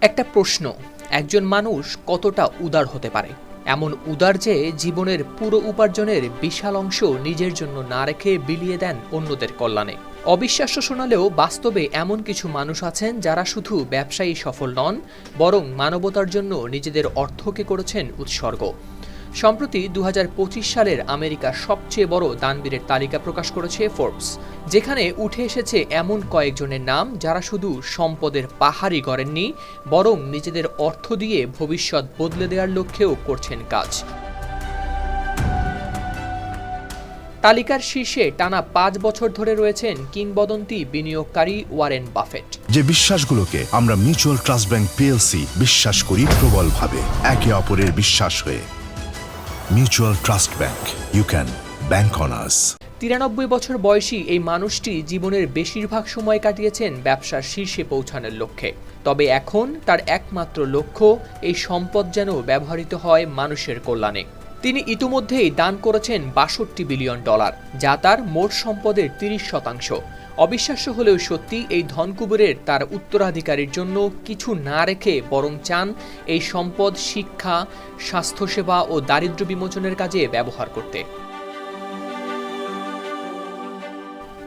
একটা প্রশ্ন, একজন মানুষ কতটা উদার হতে পারে? এমন উদার যে জীবনের পুরো উপার্জনের বিশাল অংশ নিজের জন্য না রেখে বিলিয়ে দেন অন্যদের কল্যাণে। অবিশ্বাস্য শোনালেও বাস্তবে এমন কিছু মানুষ আছেন যারা শুধু ব্যবসায়ী সফল নন, বরং মানবতার জন্য নিজেদের অর্থকে করেছেন উৎসর্গ। সম্প্রতি দু হাজার পঁচিশ সালের আমেরিকার সবচেয়ে বড় দানবীরের তালিকা প্রকাশ করেছে ফোর্বস যেখানে উঠে এসেছে এমন কয়েকজনের নাম যারা শুধু সম্পদের পাহাড়ই গড়েননি, বরং নিজেদের অর্থ দিয়ে ভবিষ্যৎ বদলে দেওয়ার লক্ষ্যেও করছেন কাজ। তালিকার শীর্ষে টানা পাঁচ বছর ধরে রয়েছেন কিংবদন্তি বিনিয়োগকারী ওয়ারেন বাফেট। যে বিশ্বাসগুলোকে আমরা মিউচুয়াল ট্রাস্ট ব্যাংক পিএলসি বিশ্বাস করি প্রবলভাবে, একে অপরের বিশ্বাস হয়ে। Mutual trust bank you can bank on us তিরানব্বই বছর বয়সী এই মানুষটি জীবনের বেশিরভাগ সময় কাটিয়েছেন ব্যবসার শীর্ষে পৌঁছানোর লক্ষ্যে। তবে এখন তার একমাত্র লক্ষ্য, এই সম্পদ যেন ব্যবহৃত হয় মানুষের কল্যাণে। তিনি ইতিমধ্যেই দান করেছেন বাষট্টি বিলিয়ন ডলার, যা তার মোট সম্পদের তিরিশ শতাংশ। অবিশ্বাস্য হলেও সত্যি এই ধনকুবেরের তার উত্তরাধিকারীর জন্য কিছু না রেখে বরং চান এই সম্পদ শিক্ষা, স্বাস্থ্যসেবা ও দারিদ্র্য বিমোচনের কাজে ব্যবহার করতে।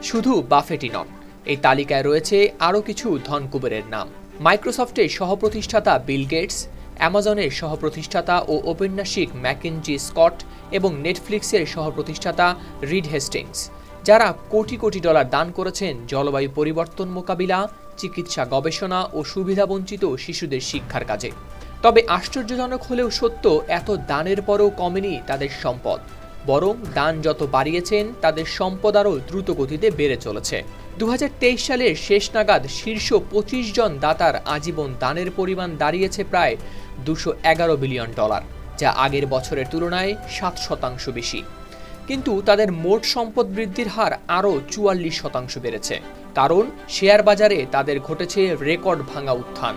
শুধু বাফেটি নন, এই তালিকায় রয়েছে আরও কিছু ধনকুবেরের নাম। মাইক্রোসফটের সহপ্রতিষ্ঠাতা বিল গেটস অ্যামাজনের সহপ্রতিষ্ঠাতা ও ঔপন্যাসিক ম্যাকেনজি স্কট এবং নেটফ্লিক্সের সহপ্রতিষ্ঠাতা রিড হেস্টিংস, যারা কোটি কোটি ডলার দান করেছেন জলবায়ু পরিবর্তন মোকাবিলা, চিকিৎসা গবেষণা ও সুবিধাবঞ্চিত শিশুদের শিক্ষার কাজে। তবে আশ্চর্যজনক হলেও সত্য, এত দানের পরও কমেনি তাদের সম্পদ। বরং দান যত বাড়িয়েছেন, তাদের সম্পদ আরও দ্রুত গতিতে বেড়ে চলেছে। দু হাজার তেইশ সালের শেষ নাগাদ শীর্ষ পঁচিশ জন দাতার আজীবন দানের পরিমাণ দাঁড়িয়েছে প্রায় দুশো এগারো বিলিয়ন ডলার, যা আগের বছরের তুলনায় সাত শতাংশ বেশি। কিন্তু তাদের মোট সম্পদ বৃদ্ধির হার আরও চুয়াল্লিশ শতাংশ বেড়েছে। কারণ শেয়ার বাজারে তাদের ঘটেছে রেকর্ড ভাঙা উত্থান।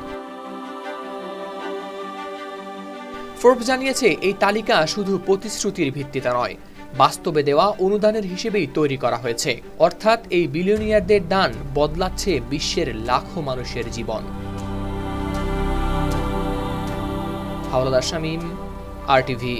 ফোর্বস জানিয়েছে, এই তালিকা শুধু প্রতিশ্রুতির ভিত্তিতে নয়, বাস্তবে দেওয়া অনুদানের হিসেবেই তৈরি করা হয়েছে। অর্থাৎ এই বিলিয়নিয়ারদের দান বদলাচ্ছে বিশ্বের লাখো মানুষের জীবন। Howlader Shamim R TV